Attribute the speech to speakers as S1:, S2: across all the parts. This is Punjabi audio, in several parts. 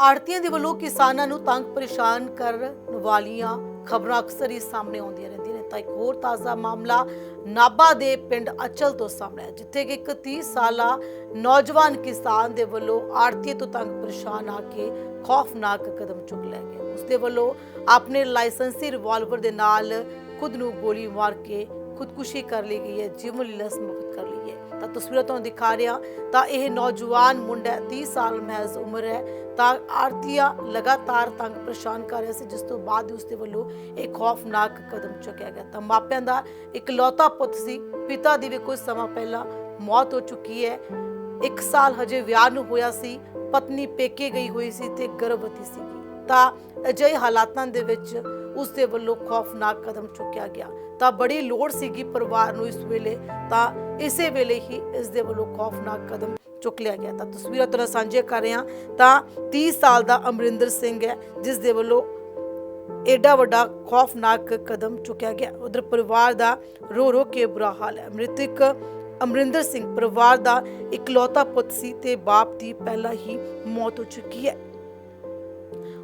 S1: ਆੜਤੀਆਂ ਦੇ ਵੱਲੋਂ ਕਿਸਾਨਾਂ ਨੂੰ ਤੰਗ ਪਰੇਸ਼ਾਨ ਕਰਨ ਵਾਲੀਆਂ ਖਬਰਾਂ ਅਕਸਰ ਹੀ ਸਾਹਮਣੇ ਆਉਂਦੀਆਂ ਰਹਿੰਦੀਆਂ ਨੇ। ਤਾਂ ਇੱਕ ਹੋਰ ਤਾਜ਼ਾ ਮਾਮਲਾ ਨਾਬਾ ਦੇ ਪਿੰਡ ਅਚਲ ਤੋਂ ਸਾਹਮਣੇ ਆਇਆ, ਜਿੱਥੇ ਕਿ ਇੱਕ 30 ਸਾਲਾ ਨੌਜਵਾਨ ਕਿਸਾਨ ਦੇ ਵੱਲੋਂ ਆੜਤੀ ਤੋਂ ਤੰਗ ਪਰੇਸ਼ਾਨ ਆ ਕੇ ਖੌਫਨਾਕ ਕਦਮ ਚੁੱਕ ਲਿਆ ਗਿਆ। ਉਸ ਦੇ ਵੱਲੋਂ ਆਪਣੇ ਲਾਇਸੈਂਸੀ ਰਿਵਾਲਵਰ ਦੇ ਨਾਲ ਖੁਦ ਨੂੰ ਗੋਲੀ ਮਾਰ ਕੇ ਖੁਦਕੁਸ਼ੀ ਕਰ ਲਈ ਗਈ ਹੈ। ਜੀਵਨ ਲੀਲਾ ਸਮਾਪਤ ਤਾਂ ਤਸਵੀਰਾਂ ਤੁਹਾਨੂੰ ਦਿਖਾ ਰਿਹਾ ਤਾਂ ਇਹ ਨੌਜਵਾਨ ਮੁੰਡਾ 30 ਸਾਲ ਮਹਿਜ਼ ਉਮਰ ਹੈ। ਤਾਂ ਆਰਤੀਆ ਲਗਾਤਾਰ ਤੰਗ ਪਰੇਸ਼ਾਨ ਕਰ ਰਿਹਾ ਸੀ, ਜਿਸ ਤੋਂ ਬਾਅਦ ਉਸ ਦੇ ਵੱਲੋਂ ਇੱਕ ਖੌਫਨਾਕ ਕਦਮ ਚੁੱਕਿਆ ਗਿਆ। ਤਾਂ ਮਾਪਿਆਂ ਦਾ ਇਕਲੌਤਾ ਪੁੱਤ ਸੀ, ਪਿਤਾ ਦੀ ਵੀ ਕੁਝ ਸਮਾਂ ਪਹਿਲਾਂ ਮੌਤ ਹੋ ਚੁੱਕੀ ਹੈ। ਇੱਕ ਸਾਲ ਹਜੇ ਵਿਆਹ ਨੂੰ ਹੋਇਆ ਸੀ, ਪਤਨੀ ਪੇਕੇ ਗਈ ਹੋਈ ਸੀ ਤੇ ਗਰਭਵਤੀ ਸੀ ਤਾਂ ਅਜਿਹੇ ਹਾਲਾਤਾਂ ਦੇ ਵਿੱਚ ਉਸ ਦੇ ਵੱਲੋਂ ਖੌਫਨਾਕ ਕਦਮ ਚੁੱਕਿਆ ਗਿਆ। ਤਾਂ ਬੜੀ ਲੋੜ ਸੀਗੀ ਪਰਿਵਾਰ ਨੂੰ ਇਸ ਵੇਲੇ। ਤਾਂ ਇਸੇ ਵੇਲੇ ਹੀ ਇਸ ਦੇ ਵੱਲੋਂ ਖੌਫਨਾਕ ਕਦਮ ਚੁੱਕ ਲਿਆ ਗਿਆ। ਤਾਂ ਤਸਵੀਰਾਂ ਤੁਹਾਨੂੰ ਸਾਂਝੇ ਕਰ ਰਹੇ ਹਾਂ। ਤਾਂ 30 ਸਾਲ ਦਾ ਅਮਰਿੰਦਰ ਸਿੰਘ ਹੈ ਜਿਸ ਦੇ ਵੱਲੋਂ ਏਡਾ ਵੱਡਾ ਖੌਫਨਾਕ ਕਦਮ ਚੁੱਕਿਆ ਗਿਆ। ਉਧਰ ਪਰਿਵਾਰ ਦਾ ਰੋ ਰੋ ਕੇ ਬੁਰਾ ਹਾਲ ਹੈ। ਮ੍ਰਿਤਕ ਅਮਰਿੰਦਰ ਸਿੰਘ ਪਰਿਵਾਰ ਦਾ ਇਕਲੌਤਾ ਪੁੱਤ ਸੀ ਤੇ ਬਾਪ ਦੀ ਪਹਿਲਾਂ ਹੀ ਮੌਤ ਹੋ ਚੁੱਕੀ ਹੈ।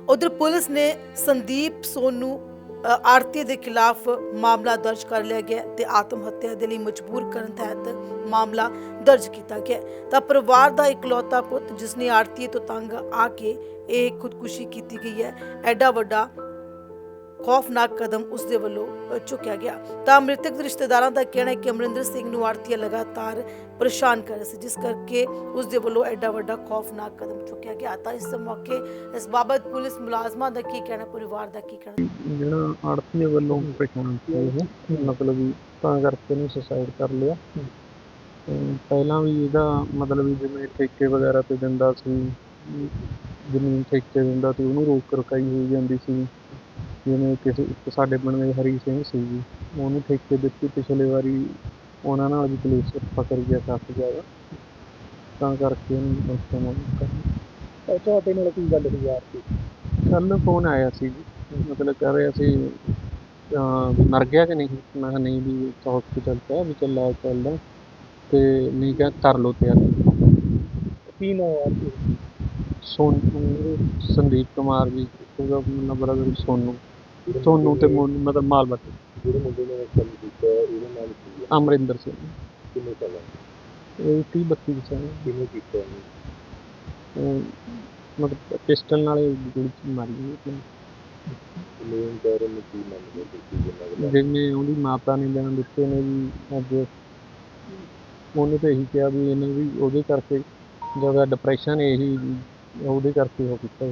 S1: ਉਧਰ ਪੁਲਿਸ ਨੇ ਸੰਦੀਪ ਸੋਨੂ ਅ, ਆਰਤੀ ਦੇ ਖਿਲਾਫ ਮਾਮਲਾ ਦਰਜ ਕਰ ਲਿਆ ਗਿਆ ਹੈ ਤੇ ਆਤਮ ਹੱਤਿਆ ਦੇ ਲਈ ਮਜਬੂਰ ਕਰਨ ਤਹਿਤ ਮਾਮਲਾ ਦਰਜ ਕੀਤਾ ਗਿਆ। ਤਾਂ ਪਰਿਵਾਰ ਦਾ ਇਕਲੌਤਾ ਪੁੱਤ ਜਿਸ ਨੇ ਆਰਤੀ ਤੋਂ ਤੰਗ ਆ ਕੇ ਇਹ ਖੁਦਕੁਸ਼ੀ ਕੀਤੀ ਗਈ ਹੈ ਐਡਾ ਵੱਡਾ ਖੌਫਨਾਕ ਕਦਮ ਉਸ ਦੇ ਵੱਲੋਂ ਚੁੱਕਿਆ ਗਿਆ। ਤਾਂ ਮ੍ਰਿਤਕ ਦੇ ਰਿਸ਼ਤੇਦਾਰਾਂ ਦਾ ਕਹਿਣਾ ਹੈ ਕਿ ਅਮਰਿੰਦਰ ਸਿੰਘ ਨੂੰ ਆਰਤੀਆ ਲਗਾਤਾਰ ਪਰੇਸ਼ਾਨ ਕਰ ਰਹੀ ਸੀ, ਜਿਸ ਕਰਕੇ ਉਸ ਦੇ ਵੱਲੋਂ ਐਡਾ ਵੱਡਾ ਖੌਫਨਾਕ ਕਦਮ ਚੁੱਕਿਆ ਗਿਆ। ਤਾਂ ਇਸ ਮੌਕੇ, ਇਸ ਬਾਬਤ ਪੁਲਿਸ ਮੁਲਾਜ਼ਮਾਂ ਦਾ ਕੀ ਕਹਿਣਾ, ਪਰਿਵਾਰ ਦਾ ਕੀ ਕਹਿਣਾ?
S2: ਜਿਹੜਾ ਆੜਤੀਏ ਵੱਲੋਂ ਪਛਾਣ ਸੀ ਇਹ ਮਤਲਬ ਤਾਂ ਕਰਕੇ ਉਹਨੇ ਸੁਸਾਈਡ ਕਰ ਲਿਆ। ਪਹਿਲਾਂ ਵੀ ਇਹਦਾ ਮਤਲਬ ਜਿਵੇਂ ਠੇਕੇ ਵਗੈਰਾ ਤੇ ਦਿੰਦਾ ਸੀ ਜ਼ਮੀਨ ਠੇਕੇ ਦਿੰਦਾ ਸੀ, ਉਹਨੂੰ ਰੋਕ ਰਕਾਈ ਹੋਈ ਜਾਂਦੀ ਸੀ। ਜਿਵੇਂ ਕਿਸੇ ਇੱਕ ਸਾਡੇ ਪਿੰਡ ਦੇ ਹਰੀ ਸਿੰਘ ਸੀ ਜੀ ਉਹਨੂੰ ਠੇਕੇ ਦਿੱਤੀ ਪਿਛਲੇ ਵਾਰੀ ਉਹਨਾਂ ਨਾਲ ਵੀ ਪੁਲਿਸ ਪਕੜ ਗਿਆ ਕਾਫੀ ਜ਼ਿਆਦਾ ਤਾਂ ਕਰਕੇ ਉਹਨੂੰ ਇਸਤੇਮਾਲ ਕਰ
S3: ਤੁਹਾਡੇ ਨਾਲ ਕੀ ਗੱਲ ਹੋਈ ਯਾਰ ਦੀ
S2: ਕੱਲ ਫੋਨ ਆਇਆ ਸੀ ਜੀ। ਮਤਲਬ ਕਰ ਰਿਹਾ ਸੀ ਵੀ ਮਰ ਗਿਆ ਕਿ ਨਹੀਂ? ਮੈਂ ਕਿਹਾ ਨਹੀਂ ਵੀ ਹਸਪੀਟਲ ਆ ਵੀ ਚੱਲ ਚੱਲਦਾ ਤੇ ਨਹੀਂ ਕਿਹਾ ਕਰ ਲੋ ਤਿਆਰ।
S3: ਕੀ ਨਾਮ ਯਾਰ
S2: ਸੋਨੂ ਸੰਦੀਪ ਕੁਮਾਰ ਜੀ ਉਹਦਾ ਸੋਨੂ। ਸੋਨੂ ਤੇ ਮੋਨੂ ਮਤਲਬ ਮਾਲਵਟ
S3: ਜਿਹੜੇ ਮੁੰਡੇ ਨੇ ਕੰਮ ਕੀਤਾ ਇਹਦਾ ਨਾਮ ਕੀ ਹੈ
S2: ਅਮਰਿੰਦਰ ਸਿੰਘ।
S3: ਕਿੰਨੇ ਸਾਲਾਂ
S2: ਇਹ 30 32 ਸਾਲ।
S3: ਕਿਵੇਂ ਕੀਤਾ ਇਹਨੇ?
S2: ਮਤਲਬ ਪਿਸਟਲ ਨਾਲ ਹੀ ਗੋਲੀ ਮਾਰੀ ਉਹਨੇ।
S3: ਮੇਨ ਕਾਰਨ ਨੂੰ ਕੀ ਮੰਨਦੇ ਤੁਸੀਂ ਜਿੰਨਾ
S2: ਜਿਵੇਂ ਉਹਦੀ ਮਾਤਾ ਨੇ ਬਿਆਨ ਦਿੱਤੇ ਨੇ ਵੀ ਅੱਜ ਉਹਨੇ ਤਾਂ ਇਹੀ ਕਿਹਾ ਵੀ ਇਹਨੇ ਵੀ ਉਹਦੇ ਕਰਕੇ ਜ਼ਿਆਦਾ ਡਿਪਰੈਸ਼ਨ ਇਹੀ ਉਹਦੇ ਕਰਕੇ ਹੋ ਕੀਤਾ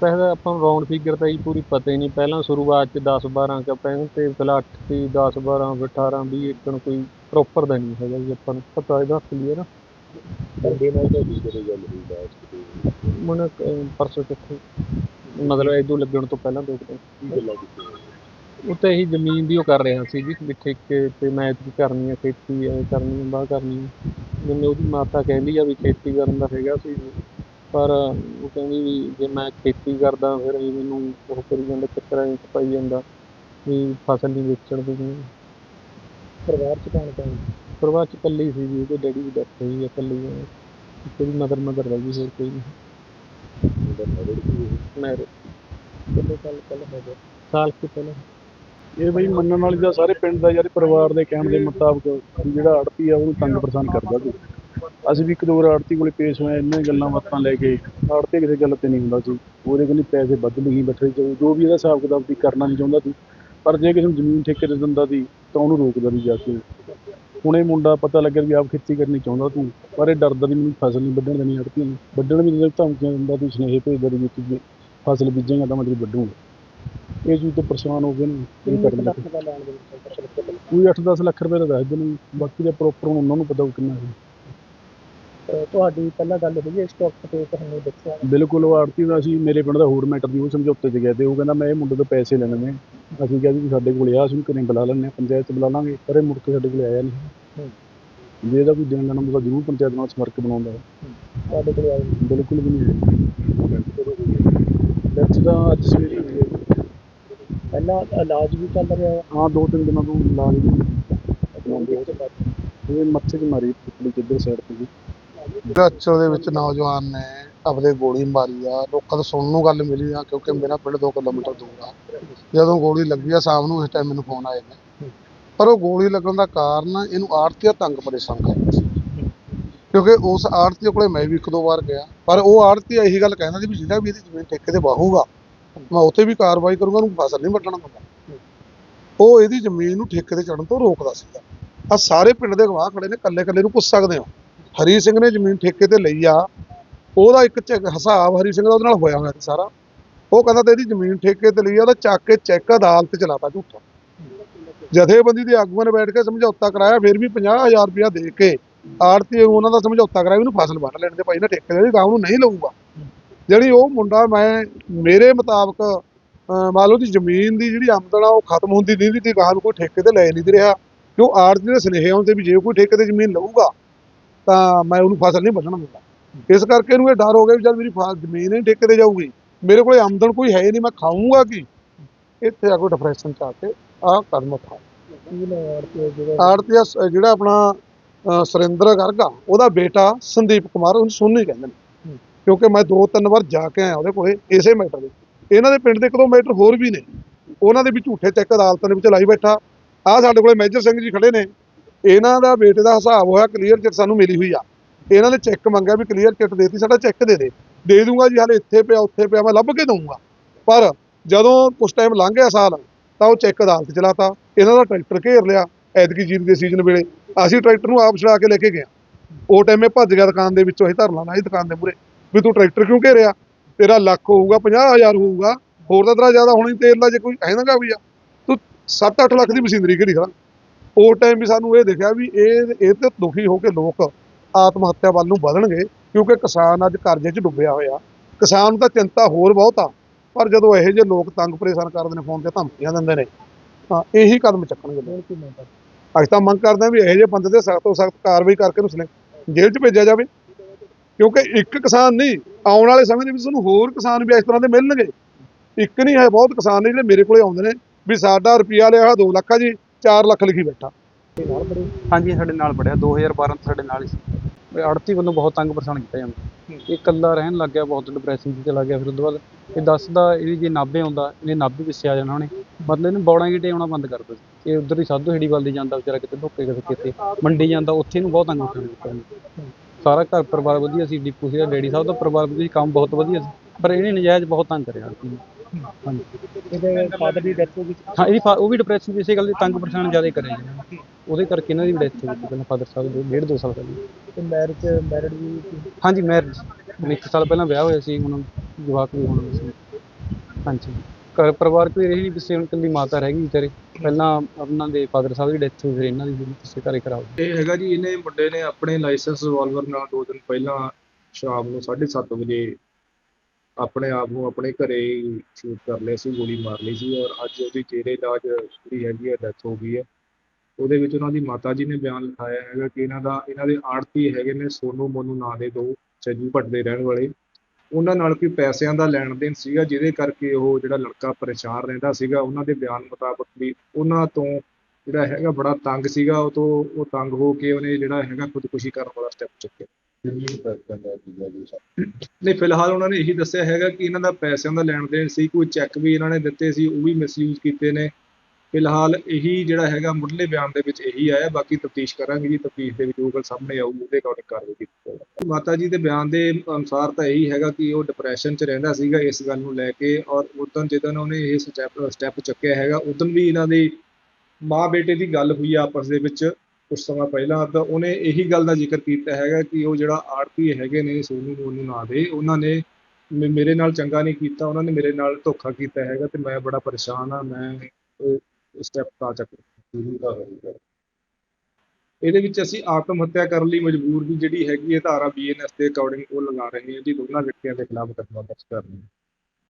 S3: ਪੈਸੇ ਦਾ
S2: ਆਪਾਂ ਨੂੰ ਰਾਉਂਡ ਫਿਗਰ ਤਾਂ ਹੀ ਪੂਰੀ ਪਤਾ ਹੀ ਨਹੀਂ, ਪਹਿਲਾਂ ਸ਼ੁਰੂਆਤ ਚ 10 12 ਕ ਪੈਣ ਤੇ ਪਹਿਲਾਂ 8 ਸੀ 10 12 18 20 ਇੱਕਣ ਕੋਈ ਪ੍ਰੋਪਰ ਦਾ ਨਹੀਂ ਹੈਗਾ ਜੀ ਆਪਾਂ ਨੂੰ, ਪਤਾ ਇਹਦਾ ਕਲੀਅਰ
S3: ਬੰਦੇ ਨਾਲ ਤਾਂ ਜੀ ਜਦੋਂ ਗੱਲ ਹੋਈ ਲਾਸਟ ਤੇ
S2: ਮਨ ਪਰਸੋਂ ਕਿੱਥੇ? ਮਤਲਬ ਇਦੋਂ ਲੱਗਣ ਤੋਂ ਪਹਿਲਾਂ ਦੋ ਕੀ
S3: ਗੱਲਾਂ ਕੀਤੀਆਂ
S2: ਉਹ ਤਾਂ ਇਹੀ ਜ਼ਮੀਨ ਦੀ ਉਹ ਕਰ ਰਿਹਾ ਸੀ ਜੀ, ਵੀ ਠੇਕੇ ਤੇ ਮੈਂ ਕੀ ਕਰਨੀ ਆ, ਖੇਤੀ ਐ, ਕਰਨੀ ਆ ਬਾਹ ਕਰਨੀ ਆ। ਜਿਵੇਂ ਉਹਦੀ ਮਾਤਾ ਕਹਿੰਦੀ ਆ ਵੀ ਖੇਤੀ ਕਰਨ ਦਾ ਹੈਗਾ ਸੀ। ਪਰ ਉਹ ਕਹਿੰਦੀ ਵੀ ਜੇ ਮੈਂ ਖੇਤੀ ਕਰਦਾ ਫਿਰ ਵੀ ਮੈਨੂੰ ਉਹ ਕਰੀ ਜਾਂਦਾ ਚੱਕਰਾਂ ਵਿੱਚ ਪਾਈ ਜਾਂਦਾ ਵੀ ਫਸਲ ਨਹੀਂ ਵੇਚਣ ਦੀ।
S3: ਪਰਿਵਾਰ ਚ ਕੌਣ ਕੌਣ?
S2: ਪਰਿਵਾਰ ਚ ਇਕੱਲੀ ਸੀ ਜੀ ਉਹਦੇ ਡੈਡੀ ਦੀ ਡੈਥ ਹੋਈ ਆ ਇਕੱਲੀ। ਆ ਉਹਦੀ ਮਦਰ ਮਦਰ ਰਹਿ ਗਈ ਹੋਰ ਕੋਈ ਨਹੀਂ।
S3: ਉਹਦਾ ਮੈਰਿਡ ਕੀ ਹੋਈ
S2: ਮੈਂ
S3: ਕਿੰਨੇ ਸਾਲ ਪਹਿਲਾਂ ਹੋ ਗਿਆ
S2: ਸਾਲ ਕੁ ਪਹਿਲਾਂ।
S4: ਇਹ ਬਈ ਮੰਨਣ ਵਾਲੀ ਦਾ ਸਾਰੇ ਪਿੰਡ ਦਾ ਯਾਰ, ਪਰਿਵਾਰ ਦੇ ਕਹਿਣ ਦੇ ਮੁਤਾਬਕ ਜਿਹੜਾ ਆੜਤੀ ਆ, ਉਹਨੂੰ ਤੰਗ ਪਰੇਸ਼ਾਨ ਕਰਦਾ ਸੀ ਅਸੀਂ ਵੀ ਇੱਕ ਦੋ ਵਾਰ ਆੜਤੀ ਕੋਲੇ ਪੇਸ਼ ਹੋਏ ਇੰਨੇ ਗੱਲਾਂ ਬਾਤਾਂ ਲੈ ਕੇ ਆੜਤੀ ਕਿਸੇ ਗੱਲ ਤੇ ਨਹੀਂ ਹੁੰਦਾ ਸੀ। ਉਹਦੇ ਕੋਲ ਪੈਸੇ ਵੱਧ ਨਹੀਂ ਬੈਠੇ ਸੀ ਜੋ ਵੀ ਇਹਦਾ ਹਿਸਾਬ ਕਿਤਾਬ ਸੀ, ਕਰਨਾ ਨਹੀਂ ਚਾਹੁੰਦਾ ਸੀ। ਪਰ ਜੇ ਕਿਸੇ ਨੂੰ ਜ਼ਮੀਨ ਠੇਕੇ ਤੇ ਦਿੰਦਾ ਸੀ, ਤਾਂ ਉਹਨੂੰ ਰੋਕਦਾ ਸੀ ਜਾ ਕੇ। ਹੁਣ ਇਹ ਮੁੰਡਾ ਪਤਾ ਲੱਗਿਆ ਵੀ ਆਪ ਖੇਤੀ ਕਰਨੀ ਚਾਹੁੰਦਾ ਤੂੰ, ਪਰ ਇਹ ਡਰਦਾ ਵੀ ਮੈਨੂੰ ਫਸਲ ਨਹੀਂ ਵੱਢਣ ਦੇਣੀ ਆੜਤੀ ਨੂੰ। ਵੱਢਣ ਵੀ ਨਹੀਂ ਧਮਕੀਆਂ ਦਿੰਦਾ, ਤੂੰ ਸੁਨੇਹੇ ਭੇਜਦਾ ਵੀ ਤੂੰ ਫਸਲ ਬੀਜੇਗਾ ਤਾਂ ਮੈਂ ਤੇਰੀ ਵੱਢੂਗਾ। ਇਹ ਚੀਜ਼ ਤੋਂ ਪਰੇਸ਼ਾਨ ਹੋ ਗਏ ਨੇ ਕੀ ਕਰਨ ਲੱਗੇ
S3: ਦਾ ਲੈਣ ਦੇ ਵਿੱਚ ਫਸਲ ਕਿੰਨੇ
S4: ਕੋਈ 8-10 ਲੱਖ ਰੁਪਏ ਦਾ ਦੱਸ ਦੇਣ ਬਾਕੀ ਦਾ ਪ੍ਰੋਪਰ ਉਹਨਾਂ ਨੂੰ ਪਤਾ ਹੋਊ ਕਿੰਨਾ ਹੈ।
S3: ਤੁਹਾਡੀ ਪਹਿਲਾਂ ਗੱਲ ਹੋਈ ਹੈ ਸਟਾਕ ਤੇ ਤੁਹਾਨੂੰ ਦੱਸਿਆ
S4: ਬਿਲਕੁਲ ਉਹ ਆੜਤੀ ਦਾ ਸੀ ਮੇਰੇ ਪਿੰਡ ਦਾ ਹੋਰ ਮੈਟਰ ਦੀ ਉਹ ਸਮਝੌਤੇ 'ਚ ਗਏ ਤੇ ਉਹ ਕਹਿੰਦਾ ਮੈਂ ਇਹ ਮੁੰਡੇ ਤੋਂ ਪੈਸੇ ਲੈਣੇ ਨੇ। ਅਸੀਂ ਕਿਹਾ ਵੀ ਸਾਡੇ ਕੋਲ ਆ ਅਸੀਂ ਘਰੇ ਬੁਲਾ ਹਾਂ ਪੰਚਾਇਤ 'ਚ ਬੁਲਾ ਲਾਂਗੇ ਪਰ ਇਹ ਮੁੜ ਕੇ ਸਾਡੇ ਕੋਲ ਆਇਆ ਨਹੀਂ। ਜੇ ਇਹਦਾ ਕੋਈ ਦੇਣ ਲੈਣਾ ਹੁੰਦਾ ਜ਼ਰੂਰ ਪੰਚਾਇਤ ਨਾਲ ਸੰਪਰਕ ਬਣਾਉਂਦਾ। ਹੈ।
S3: ਤੁਹਾਡੇ ਕੋਲ ਨੇ।
S4: ਬਿਲਕੁਲ ਵੀ ਨਹੀਂ ਡੈਥ ਤਾਂ ਅੱਜ ਸਵੇਰੇ ਹੋਈ ਹੈ।
S3: ਪਹਿਲਾਂ ਇਲਾਜ ਵੀ ਚੱਲ ਰਿਹਾ ਹੈ।
S4: ਹਾਂ ਦੋ ਤਿੰਨ ਦਿਨਾਂ ਤੋਂ ਇਲਾਜ ਵੀ
S3: ਉਹਦੇ ਬਾਅਦ
S4: ਇਹ ਮੱਥੇ 'ਚ ਮਾਰੀ ਪਿਛਲੀ ਜਿੱਧਰ ਸਾਈਡ ਤੇ ਜੀ
S5: ਅਚਲ ਦੇ ਵਿੱਚ ਨੌਜਵਾਨ ਨੇ ਆਪਦੇ ਗੋਲੀ ਮਾਰੀ ਆ। ਲੋਕਾਂ ਤੋਂ ਸੁਣਨ ਨੂੰ ਗੱਲ ਮਿਲੀ ਆ ਕਿਉਂਕਿ ਮੇਰਾ ਪਿੰਡ 2 ਕਿਲੋਮੀਟਰ ਦੂਰ ਆ। ਜਦੋਂ ਗੋਲੀ ਲੱਗੀ ਆ ਸ਼ਾਮ ਨੂੰ ਇਸ ਟਾਈਮ ਮੈਨੂੰ ਫੋਨ ਆਏ ਨੇ ਪਰ ਉਹ ਗੋਲੀ ਲੱਗਣ ਦਾ ਕਾਰਨ ਇਹਨੂੰ ਆੜਤੀਆ ਤੰਗ ਪਰੇਸ਼ਾਨ ਕਰ ਕਿਉਂਕਿ ਉਸ ਆੜਤੀਏ ਕੋਲੇ ਮੈਂ ਵੀ ਇੱਕ ਦੋ ਵਾਰ ਗਿਆ। ਪਰ ਉਹ ਆੜਤੀਆ ਇਹੀ ਗੱਲ ਕਹਿੰਦਾ ਸੀ ਵੀ ਜਿਹੜਾ ਵੀ ਇਹਦੀ ਜ਼ਮੀਨ ਠੇਕੇ ਤੇ ਵਾਹੂਗਾ ਮੈਂ ਉੱਥੇ ਵੀ ਕਾਰਵਾਈ ਕਰੂੰਗਾ, ਉਹਨੂੰ ਫਸਲ ਨਹੀਂ ਵੱਢਣਾ ਦਿੰਦਾ ਉਹ ਇਹਦੀ ਜ਼ਮੀਨ ਨੂੰ ਠੇਕੇ ਤੇ ਚੜਨ ਤੋਂ ਰੋਕਦਾ ਸੀਗਾ। ਆ ਸਾਰੇ ਪਿੰਡ ਦੇ ਗਵਾਹ ਖੜੇ ਨੇ ਕੱਲੇ ਕੱਲੇ ਨੂੰ ਪੁੱਛ ਸਕਦੇ ਹੋ? ਹਰੀ ਸਿੰਘ ਨੇ ਜ਼ਮੀਨ ਠੇਕੇ ਤੇ ਲਈ ਆ। ਉਹਦਾ ਇੱਕ ਹਿਸਾਬ ਹਰੀ ਸਿੰਘ ਦਾ ਉਹਦੇ ਨਾਲ ਹੋਇਆ ਹੋਇਆ ਸੀ ਸਾਰਾ। ਉਹ ਕਹਿੰਦਾ ਤੇ ਇਹਦੀ ਜ਼ਮੀਨ ਠੇਕੇ ਤੇ ਲਈ ਆ, ਉਹਦਾ ਚੱਕ ਕੇ ਚੈੱਕ ਅਦਾਲਤ ਚ ਲਾਤਾ ਝੂਠਾ। ਜਥੇਬੰਦੀ ਦੇ ਆਗੂਆਂ ਨੇ ਬੈਠ ਕੇ ਸਮਝੌਤਾ ਕਰਾਇਆ, ਫਿਰ ਵੀ 50000 ਰੁਪਇਆ ਦੇ ਕੇ ਆੜਤੀ ਨੂੰ ਉਹਨਾਂ ਦਾ ਸਮਝੌਤਾ ਕਰਾਇਆ ਇਹਨੂੰ ਫਸਲ ਵੱਢ ਲੈਣ ਦੇ ਭਾਈ, ਨਾ ਠੇਕੇ ਦੇ ਗਾਉਂ ਨੂੰ ਨਹੀਂ ਲਊਗਾ। ਜਿਹੜੀ ਉਹ ਮੁੰਡਾ ਮੈਂ, ਮੇਰੇ ਮੁਤਾਬਕ ਮੰਨ ਲਓ ਦੀ ਜ਼ਮੀਨ ਦੀ ਜਿਹੜੀ ਆਮਦਨ ਆ ਉਹ ਖਤਮ ਹੁੰਦੀ ਨਹੀਂ ਦੀ ਗਾਹ ਨੂੰ ਕੋਈ ਠੇਕੇ ਤੇ ਲੈ ਨਹੀਂ ਦੇ ਰਿਹਾ ਕਿਉਂ ਆੜਤੀ ਦੇ ਸੁਨੇਹੇ ਆਉਂਦੇ ਵੀ ਜੇ ਕੋਈ ਠੇਕੇ ਤੇ ਜ਼ਮੀਨ ਲਊਗਾ, ਤਾਂ ਮੈਂ ਉਹਨੂੰ ਫਸਲ ਨਹੀਂ ਵੱਢਣ ਦਿੰਦਾ। ਇਸ ਕਰਕੇ ਇਹਨੂੰ ਇਹ ਡਰ ਹੋ ਗਿਆ ਵੀ ਜਦ ਮੇਰੀ ਫਾ- ਜ਼ਮੀਨ ਹੀ ਠੇਕੇ ਤੇ ਜਾਊਗੀ। ਮੇਰੇ ਕੋਲੇ ਆਮਦਨ ਕੋਈ ਹੈ ਨਹੀਂ, ਮੈਂ ਖਾਊਂਗਾ ਕੀ? ਇੱਥੇ ਆ ਕੋਈ ਡਿਪਰੈਸ਼ਨ ਚ ਆ ਕੇ ਆਹ ਕਦਮ ਉਠਾ
S3: ਆੜਤੀ ਜਿਹੜਾ
S5: ਆੜਤੀਆ ਜਿਹੜਾ ਆਪਣਾ ਸੁਰਿੰਦਰ ਗਰਗ ਉਹਦਾ ਬੇਟਾ ਸੰਦੀਪ ਕੁਮਾਰ, ਉਹਨੂੰ ਸੋਨੀ ਕਹਿੰਦੇ ਨੇ। ਕਿਉਂਕਿ ਮੈਂ ਦੋ ਤਿੰਨ ਵਾਰ ਜਾ ਕੇ ਆਇਆ ਉਹਦੇ ਕੋਲੇ, ਇਸੇ ਮੈਟਰ ਦੇ ਇਹਨਾਂ ਦੇ ਪਿੰਡ ਦੇ ਇੱਕ ਦੋ ਮੈਟਰ ਹੋਰ ਵੀ ਨੇ। ਉਹਨਾਂ ਦੇ ਵੀ ਝੂਠੇ ਚੈੱਕ ਅਦਾਲਤਾਂ ਦੇ ਵਿੱਚ ਲਾਈ ਬੈਠਾ। ਆਹ ਸਾਡੇ ਕੋਲੇ ਮੇਜਰ ਸਿੰਘ ਜੀ ਖੜੇ ਨੇ। ਇਹਨਾਂ ਦਾ ਬੇਟੇ ਦਾ ਹਿਸਾਬ ਹੋਇਆ ਕਲੀਅਰ ਚਿੱਟ ਸਾਨੂੰ ਮਿਲੀ ਹੋਈ ਆ। ਇਹਨਾਂ ਨੇ ਚੈੱਕ ਮੰਗਿਆ ਵੀ ਕਲੀਅਰ ਚਿੱਟ ਦੇਤੀ, ਸਾਡਾ ਚੈੱਕ ਦੇ ਦੇ। ਦੇ ਦੂੰਗਾ ਜੀ, ਹਾਲੇ ਇੱਥੇ ਪਿਆ, ਉੱਥੇ ਪਿਆ, ਮੈਂ ਲੱਭ ਕੇ ਦਊਂਗਾ। ਪਰ ਜਦੋਂ ਕੁਛ ਟਾਈਮ ਲੰਘ ਗਿਆ ਸਾਲ, ਤਾਂ ਉਹ ਚੈੱਕ ਅਦਾਲਤ ਚਲਾਤਾ ਇਹਨਾਂ ਦਾ ਟਰੈਕਟਰ ਘੇਰ ਲਿਆ ਐਤਕੀ ਜੀਰੀ ਦੇ ਸੀਜ਼ਨ ਵੇਲੇ। ਅਸੀਂ ਟਰੈਕਟਰ ਨੂੰ ਆਪ ਛੜਾ ਕੇ ਲੈ ਕੇ ਗਏ ਉਹ ਟਾਈਮੇ ਭੱਜ ਗਿਆ ਦੁਕਾਨ ਦੇ ਵਿੱਚੋਂ, ਅਸੀਂ ਧਰਨਾ ਇਹ ਦੁਕਾਨ ਦੇ ਮੂਹਰੇ। ਵੀ ਤੂੰ ਟਰੈਕਟਰ ਕਿਉਂ ਘੇਰਿਆ? ਤੇਰਾ ਲੱਖ ਹੋਊਗਾ 50000 ਹੋਊਗਾ ਹੋਰ ਤਾਂ ਤੇਰਾ ਜ਼ਿਆਦਾ ਹੋਣੀ ਤੇਲ ਦਾ ਜੇ ਕੋਈ ਹੈਨਾਗਾ ਵੀ ਆ। ਤੂੰ 7-8 ਲੱਖ ਦੀ ਮਸ਼ੀਨਰੀ ਘੇਰੀ ਖੜਾ। ਉਸ ਟਾਈਮ ਵੀ ਸਾਨੂੰ ਇਹ ਦੇਖਿਆ ਵੀ ਇਹ ਇਹ ਤੇ ਦੁਖੀ ਹੋ ਕੇ ਲੋਕ ਆਤਮ ਹੱਤਿਆ ਵੱਲ ਨੂੰ ਵਧਣਗੇ ਕਿਉਂਕਿ ਕਿਸਾਨ ਅੱਜ ਕਰਜ਼ੇ 'ਚ ਡੁੱਬਿਆ ਹੋਇਆ। ਕਿਸਾਨ ਨੂੰ ਤਾਂ ਚਿੰਤਾ ਹੋਰ ਬਹੁਤ ਆ ਪਰ ਜਦੋਂ ਇਹੋ ਜਿਹੇ ਲੋਕ ਤੰਗ ਪਰੇਸ਼ਾਨ ਕਰਦੇ ਨੇ ਫੋਨ ਤੇ ਧਮਕੀਆਂ ਦਿੰਦੇ ਨੇ ਤਾਂ ਇਹੀ ਕਦਮ ਚੱਕਣਗੇ। ਅਸੀਂ ਤਾਂ ਮੰਗ ਕਰਦੇ ਹਾਂ ਵੀ ਇਹੋ ਜਿਹੇ ਬੰਦੇ ਤੇ ਸਖਤ ਤੋਂ ਸਖਤ ਕਾਰਵਾਈ ਕਰਕੇ ਉਸਨੇ ਜੇਲ੍ਹ 'ਚ ਭੇਜਿਆ ਜਾਵੇ। ਕਿਉਂਕਿ ਇੱਕ ਕਿਸਾਨ ਨਹੀਂ ਆਉਣ ਵਾਲੇ ਸਮੇਂ ਦੇ ਵਿੱਚ ਤੁਹਾਨੂੰ ਹੋਰ ਕਿਸਾਨ ਵੀ ਇਸ ਤਰ੍ਹਾਂ ਦੇ ਮਿਲਣਗੇ। ਇੱਕ ਨਹੀਂ ਹੈ ਬਹੁਤ ਕਿਸਾਨ ਨੇ ਜਿਹੜੇ ਮੇਰੇ ਕੋਲੇ ਆਉਂਦੇ ਨੇ ਵੀ ਸਾਡਾ ਰੁਪਿਆ ਲਿਆ 2 ਲੱਖ ਆ ਜੀ 4 ਲੱਖ ਲਿਖੀ ਬੈਠਾ।
S2: ਹਾਂਜੀ ਸਾਡੇ ਨਾਲ ਪੜਿਆ 2012 ਤੋਂ ਸਾਡੇ ਨਾਲ ਹੀ ਸੀ। ਆੜਤੀ ਵੱਲੋਂ ਬਹੁਤ ਤੰਗ ਪਰੇਸ਼ਾਨ ਕੀਤਾ ਜਾਂਦਾ। ਇਹ ਇਕੱਲਾ ਰਹਿਣ ਲੱਗ ਗਿਆ ਬਹੁਤ ਡਿਪਰੈਸ਼ਨ 'ਚ ਚਲਾ ਗਿਆ ਫਿਰ ਉਦੋਂ ਬਾਅਦ ਇਹ ਦੱਸਦਾ ਇਹ ਜੇ ਨਾਭੇ ਆਉਂਦਾ ਇਹਨੇ ਨਾਭੇ ਪਿੱਛੇ ਆ ਜਾਣਾ ਉਹਨੇ। ਮਤਲਬ ਇਹਨੂੰ ਬੌੜਾਂ ਗਿੱਟੇ ਆਉਣਾ ਬੰਦ ਕਰ ਦਿੱਤਾ। ਇਹ ਉਧਰ ਹੀ ਸਾਧੂ ਹੇੜੀ ਵੱਲ ਦੀ ਜਾਂਦਾ ਵਿਚਾਰਾ ਕਿਤੇ ਧੋਕੇ ਕਿਤੇ ਮੰਡੀ ਜਾਂਦਾ ਉੱਥੇ ਇਹਨੂੰ ਬਹੁਤ ਤੰਗ ਪਰੇਸ਼ਾਨ ਕੀਤਾ। ਸਾਰਾ ਘਰ ਪਰਿਵਾਰ ਵਧੀਆ ਸੀ ਦੀਪੂ ਸੀ ਡੈਡੀ ਸਾਹਿਬ ਦਾ ਪਰਿਵਾਰ ਵਧੀਆ ਸੀ ਕੰਮ ਬਹੁਤ ਵਧੀਆ ਸੀ। ਪਰ ਇਹਨੇ ਨਜਾਇਜ਼ ਬਹੁਤ ਤੰਗ ਕਰਿਆ ਹਾਂਜੀ।
S3: ਇਹਦੇ ਫਾਦਰ ਦੀ ਡੈਥ ਹੋ ਗਈ ਸੀ।
S2: ਹਾਂ ਇਹਦੀ ਫਾ- ਉਹ ਵੀ ਡਿਪਰੈਸ਼ਨ ਦੀ ਇਸੇ ਗੱਲ ਦੀ ਤੰਗ ਪਰੇਸ਼ਾਨ ਜ਼ਿਆਦਾ ਕਰਿਆ ਨੇ। ਉਹਦੇ ਕਰਕੇ ਇਹਨਾਂ ਦੀ ਵੀ ਡੈਥ ਹੋ ਗਈ ਪਹਿਲਾਂ ਫਾਦਰ ਸਾਹਿਬ ਦੇ ਡੇਢ ਦੋ ਸਾਲ ਪਹਿਲਾਂ।
S3: ਤੇ ਮੈਰਿਜ ਮੈਰਿਡ ਵੀ ਸੀ।
S2: ਹਾਂਜੀ ਮੈਰਿਜ ਇੱਕ ਸਾਲ ਪਹਿਲਾਂ ਵਿਆਹ ਹੋਇਆ ਸੀ ਹੁਣ ਜਵਾਕ ਵੀ ਹੋਣਾ ਸੀ। ਹਾਂਜੀ। ਘਰ ਪਰਿਵਾਰ ਕੋਈ ਰਹੀ ਨਹੀਂ ਪਿੱਛੇ ਹੁਣ ਇਕੱਲੀ ਮਾਤਾ ਰਹਿ ਗਈ ਵਿਚਾਰੇ। ਪਹਿਲਾਂ ਉਹਨਾਂ ਦੇ ਫਾਦਰ ਸਾਹਿਬ ਦੀ ਡੈਥ ਹੋਈ, ਫਿਰ ਇਹਨਾਂ ਦੀ ਵੀ ਕਿਸੇ ਘਰੇ ਖਰਾਬ
S6: ਇਹ ਹੈਗਾ ਜੀ, ਇਹਨੇ ਮੁੰਡੇ ਨੇ ਆਪਣੇ ਲਾਇਸੈਂਸ ਰਿਵਾਲਵਰ ਨਾਲ ਦੋ ਦਿਨ ਪਹਿਲਾਂ ਸ਼ਾਮ ਨੂੰ 7:30 ਵਜੇ ਆਪਣੇ ਆਪ ਨੂੰ ਆਪਣੇ ਘਰੇ ਸ਼ੂਟ ਕਰ ਲਿਆ ਸੀ, ਗੋਲੀ ਮਾਰ ਲਈ ਸੀ ਔਰ ਅੱਜ ਉਹਦੀ ਚਿਹਰੇ ਦਾ ਜਿਹੜੀ ਹੈਗੀ ਹੈ ਡੈਥ ਹੋ ਗਈ ਹੈ ਉਹਦੇ ਵਿੱਚ ਉਹਨਾਂ ਦੀ ਮਾਤਾ ਜੀ ਨੇ ਬਿਆਨ ਲਿਖਾਇਆ ਹੈਗਾ ਕਿ ਇਹਨਾਂ ਦਾ, ਇਹਨਾਂ ਦੇ ਆੜਤੀ ਹੈਗੇ ਨੇ ਸੋਨੂ ਮੋਨੂ ਨਾਂ ਦੇ ਦੋ, ਸੱਜੂ ਭੱਟ ਦੇ ਰਹਿਣ ਵਾਲੇ। ਉਹਨਾਂ ਨਾਲ ਕੋਈ ਪੈਸਿਆਂ ਦਾ ਲੈਣ ਦੇਣ ਸੀਗਾ, ਜਿਹਦੇ ਕਰਕੇ ਉਹ ਜਿਹੜਾ ਲੜਕਾ ਪਰੇਸ਼ਾਨ ਰਹਿੰਦਾ ਸੀਗਾ, ਉਹਨਾਂ ਦੇ ਬਿਆਨ ਮੁਤਾਬਕ ਵੀ ਉਹਨਾਂ ਤੋਂ ਜਿਹੜਾ ਹੈਗਾ ਬੜਾ ਤੰਗ ਸੀਗਾ, ਉਹ ਤੋਂ ਉਹ ਤੰਗ ਹੋ ਕੇ ਉਹਨੇ ਜਿਹੜਾ ਹੈਗਾ ਖੁਦਕੁਸ਼ੀ ਕਰਨ ਵਾਲਾ ਸਟੈਪ ਚੁੱਕਿਆ। ਨਹੀਂ, ਫਿਲਹਾਲ ਉਹਨਾਂ ਨੇ ਇਹੀ ਦੱਸਿਆ ਹੈਗਾ ਕਿ ਇਹਨਾਂ ਦਾ ਪੈਸਿਆਂ ਦਾ ਲੈਣ ਦੇਣ ਸੀ, ਕੋਈ ਚੈੱਕ ਵੀ ਇਹਨਾਂ ਨੇ ਦਿੱਤੇ ਸੀ, ਉਹ ਵੀ ਮਿਸਯੂਜ਼ ਕੀਤੇ ਨੇ। ਫਿਲਹਾਲ ਇਹੀ ਜਿਹੜਾ ਹੈਗਾ ਮੁੱਢਲੇ ਬਿਆਨ ਦੇ ਵਿੱਚ ਇਹੀ ਆਇਆ, ਬਾਕੀ ਤਫਤੀਸ਼ ਕਰਾਂਗੇ ਜੀ, ਤਫਤੀਸ਼ ਦੇ ਵਿੱਚ ਜੋ ਗੱਲ ਸਾਹਮਣੇ ਆਊ, ਉਹਦੇ ਅਕੋਰਡਿੰਗ ਕਾਰਵਾਈ ਕੀਤੀ ਜਾਊਗੀ। ਮਾਤਾ ਜੀ ਦੇ ਬਿਆਨ ਦੇ ਅਨੁਸਾਰ ਤਾਂ ਇਹੀ ਹੈਗਾ ਕਿ ਉਹ ਡਿਪਰੈਸ਼ਨ 'ਚ ਰਹਿੰਦਾ ਸੀਗਾ ਇਸ ਗੱਲ ਨੂੰ ਲੈ ਕੇ ਔਰ ਉਦੋਂ ਜਦੋਂ ਉਹਨੇ ਇਹ ਸਟੈਪ ਸਟੈਪ ਹੈਗਾ, ਉਦੋਂ ਵੀ ਇਹਨਾਂ ਦੀ ਮਾਂ ਬੇਟੇ ਦੀ ਗੱਲ ਹੋਈ ਆ ਆਪਸ ਦੇ ਵਿੱਚ ਕੁਝ ਸਮਾਂ ਪਹਿਲਾਂ, ਤਾਂ ਉਹਨੇ ਇਹੀ ਗੱਲ ਦਾ ਜ਼ਿਕਰ ਕੀਤਾ ਹੈਗਾ ਕਿ ਉਹ ਜਿਹੜਾ ਆੜਤੀ ਹੈਗੇ ਨੇ ਸੋਨੂ ਮੋਨੂ ਨਾਂ ਦੇ। ਉਹਨਾਂ ਨੇ ਮੇਰੇ ਨਾਲ ਚੰਗਾ ਨਹੀਂ ਕੀਤਾ, ਉਹਨਾਂ ਨੇ ਮੇਰੇ ਨਾਲ ਧੋਖਾ ਕੀਤਾ ਹੈਗਾ ਤੇ ਮੈਂ ਬੜਾ ਪਰੇਸ਼ਾਨ ਆ, ਮੈਂ ਸਟੈਪ ਤਾਂ ਚੱਕ ਇਹਦੇ ਵਿੱਚ ਅਸੀਂ ਆਤਮ ਹੱਤਿਆ ਕਰਨ ਲਈ ਮਜਬੂਰ ਦੀ ਜਿਹੜੀ ਹੈਗੀ ਹੈ ਧਾਰਾ ਬੀਐਨਐਸ ਦੇ ਅਕੋਰਡਿੰਗ ਉਹ ਲਗਾ ਰਹੇ ਹਾਂ ਜੀ ਦੋਨਾਂ ਵਿਅਕਤੀਆਂ ਦੇ ਖਿਲਾਫ ਮੁਕੱਦਮਾ ਦਰਜ ਕਰ ਰਹੇ ਹਾਂ।